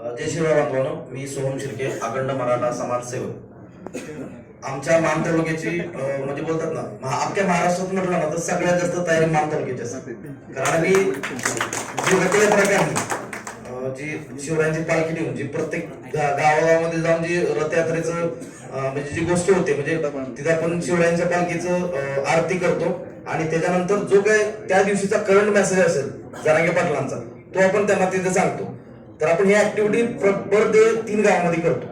जय शिवराय बांधवांनो मी सोहम शिर्के अखंड मराठा समाजसेवक. आमच्या मान तालुक्याची म्हणजे बोलतात ना अख्ख्या महाराष्ट्रात म्हटलं ना तर सगळ्यात जास्त तयारी मान तालुक्याची असते. कारण आम्ही जी रथयात्रा आहे जी शिवरायांची पालखी नेऊन जी प्रत्येक गावागावामध्ये जाऊन जी रथयात्रेचं म्हणजे जी गोष्ट होते म्हणजे तिथे आपण शिवरायांच्या पालखीचं आरती करतो. आणि त्याच्यानंतर जो काय त्या दिवशीचा करंट मेसेज असेल जरांगे पाटलांचा तो आपण त्यांना तिथे सांगतो. तर आपण ही ऍक्टिव्हिटी पर डे तीन गावामध्ये करतो.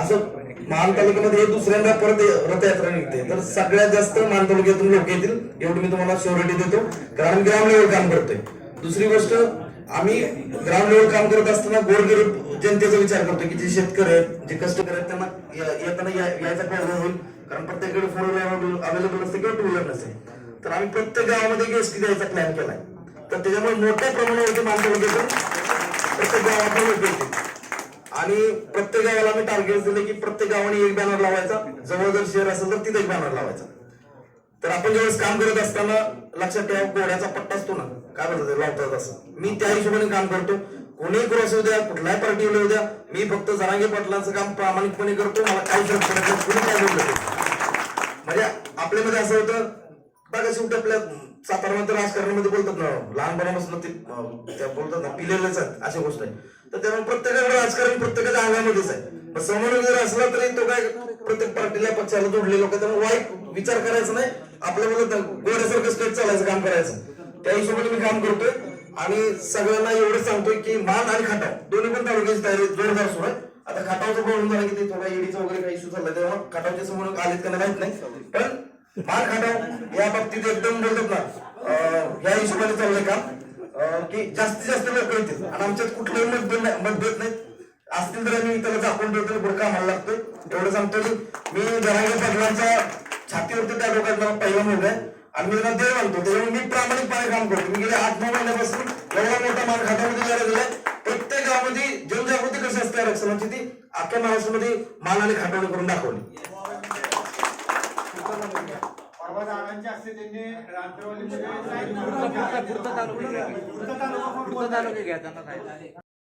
असं मान तालुक्यामध्ये हे दुसऱ्यांदा परत रथयात्रा निघते. तर सगळ्यात जास्त मान तालुक्यातून लोक येतील एवढी मी तुम्हाला शुअरिटी देतो. कारण आम्ही ग्राउंड लेवल काम करतोय. दुसरी गोष्ट आम्ही ग्राउंड लेवल काम करत असताना गोरगरीब जनतेचा विचार करतो की जे शेतकरी आहेत जे कष्टकरी आहेत त्यांना येताना यायचा फायदा होईल. कारण प्रत्येकाकडे फोर व्हीलर अवेलेबल असते किंवा टू व्हीलर नसेल तर आम्ही प्रत्येक गावामध्ये एसटी द्यायचा प्लॅन केलाय. तर त्याच्यामुळे मोठ्या प्रमाणावरती मान तालुक्यातून प्रत्येक गावात लोक आणि प्रत्येक गावाला आम्ही टार्गेट दिले की प्रत्येक गावाने एक बॅनर लावायचा. जवळ जर शहर असेल तर तिथे एक बॅनर लावायचा. तर आपण ज्यावेळेस काम करत असताना लक्षात ठेवा घोड्याचा पट्टा असतो ना. काय म्हणतात लावतात असं. मी त्या हिशोबाने काम करतो. कोणी क्रॉस येऊ द्या कुठल्याही पार्टी येऊ द्या मी फक्त जरांगे पाटलांचं काम प्रामाणिकपणे करतो. मला काही फरक म्हणजे आपल्यामध्ये असं होतं बघा शेवटी आपल्या सातारामध्ये राजकारणामध्ये बोलतात ना लहानपणापासून ते त्या बोलतात ना पिलेलेच आहेत अशा गोष्ट आहे. तर त्यामुळे प्रत्येकाकडे राजकारण प्रत्येकाच्या अंगामध्येच आहे. मग समोर जर असला तरी तो काय प्रत्येक पार्टीला पक्षाला जोडले लोक त्यामुळे वाईट विचार करायचा नाही. आपल्या बोलत गोड्यासारखं स्टेट चालायचं काम करायचं. त्या हिशोबाने मी काम करतोय. आणि सगळ्यांना एवढं सांगतोय की मान आणि खटाव दोन्ही पण तालुक्याची तयारी जोरदार सुरू आहे. आता खटावचं प्रॉब्लेम झाला की ते थोडा ईडीचा वगैरे काही इश्यू झाला तेव्हा खटावच्या समोर आलेत का नाही माहीत नाही. पण मान खटाव. या बाबतीत एकदम बोलतात ना या हिशोबाने चाललंय काम. की जास्तीत जास्त लोक येतील. आणि आमच्यात कुठलंही मतभेद नाही मतभेद नाहीत असतील तर आम्ही त्याला झाकून ठेवतो पुढे कामाला लागतोय. एवढं सांगतो की मी जरांगे पाटलांच्या छातीवरती त्या लोकांना पहिला मुलगा आहे. आणि मी त्यांना देव मानतो. त्याच्यामुळे मी प्रामाणिकपणे काम करतो. मी गेले आठ नऊ महिन्यापासून एवढा मोठा मान खात्यामध्ये जायला दिलाय प्रत्येक गावामध्ये जनजागृती कशी असते आरक्षणाची ती? अख्ख्या महाराष्ट्रामध्ये मानाने खाटवणी करून दाखवली. परवा दादांचे असते त्यांनी रात्रवाली पुढचा तालुका घ्या त्यांना